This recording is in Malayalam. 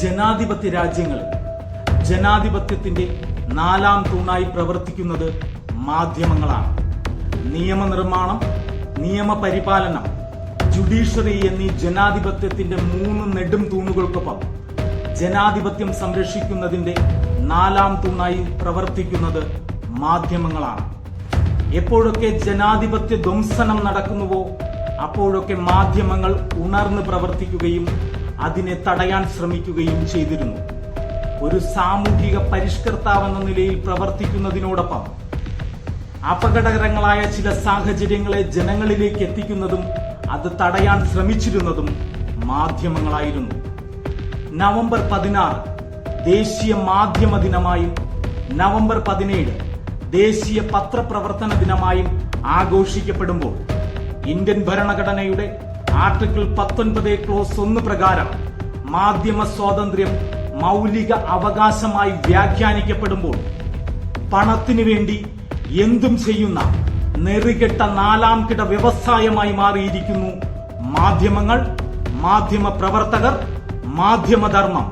ജനാധിപത്യ രാജ്യങ്ങളിൽ ജനാധിപത്യത്തിന്റെ നാലാം തൂണായി പ്രവർത്തിക്കുന്നത് മാധ്യമങ്ങളാണ്. നിയമനിർമ്മാണം നിയമപരിപാലനം ജുഡീഷ്യറി എന്നീ ജനാധിപത്യത്തിന്റെ മൂന്ന് നെടും തൂണുകൾക്കൊപ്പം ജനാധിപത്യം സംരക്ഷിക്കുന്നതിന്റെ നാലാം തൂണായി പ്രവർത്തിക്കുന്നത് മാധ്യമങ്ങളാണ്. എപ്പോഴൊക്കെ ജനാധിപത്യ ധ്വംസനം നടക്കുന്നുവോ അപ്പോഴൊക്കെ മാധ്യമങ്ങൾ ഉണർന്ന് പ്രവർത്തിക്കുകയും അതിനെ തടയാൻ ശ്രമിക്കുകയും ചെയ്തിരുന്നു. ഒരു സാമൂഹിക പരിഷ്കർത്താവെന്ന നിലയിൽ പ്രവർത്തിക്കുന്നതിനോടൊപ്പം അപകടകരങ്ങളായ ചില സാഹചര്യങ്ങളെ ജനങ്ങളിലേക്ക് എത്തിക്കുന്നതും അത് തടയാൻ ശ്രമിച്ചിരുന്നതും മാധ്യമങ്ങളായിരുന്നു. നവംബർ പതിനാറ് ദേശീയ മാധ്യമ ദിനമായും നവംബർ പതിനേഴ് ദേശീയ പത്രപ്രവർത്തന ദിനമായും ആഘോഷിക്കപ്പെടുമ്പോൾ ഇന്ത്യൻ ഭരണഘടനയുടെ ആർട്ടിക്കിൾ പത്തൊൻപത് ക്ലോസ് ഒന്ന് പ്രകാരം മാധ്യമ സ്വാതന്ത്ര്യം മൗലിക അവകാശമായി വ്യാഖ്യാനിക്കപ്പെടുമ്പോൾ പണത്തിനു വേണ്ടി എന്തും ചെയ്യുന്ന നെറികെട്ട നാലാം കിട വ്യവസായമായി മാറിയിരിക്കുന്നു മാധ്യമങ്ങൾ മാധ്യമ പ്രവർത്തകർ മാധ്യമധർമ്മം.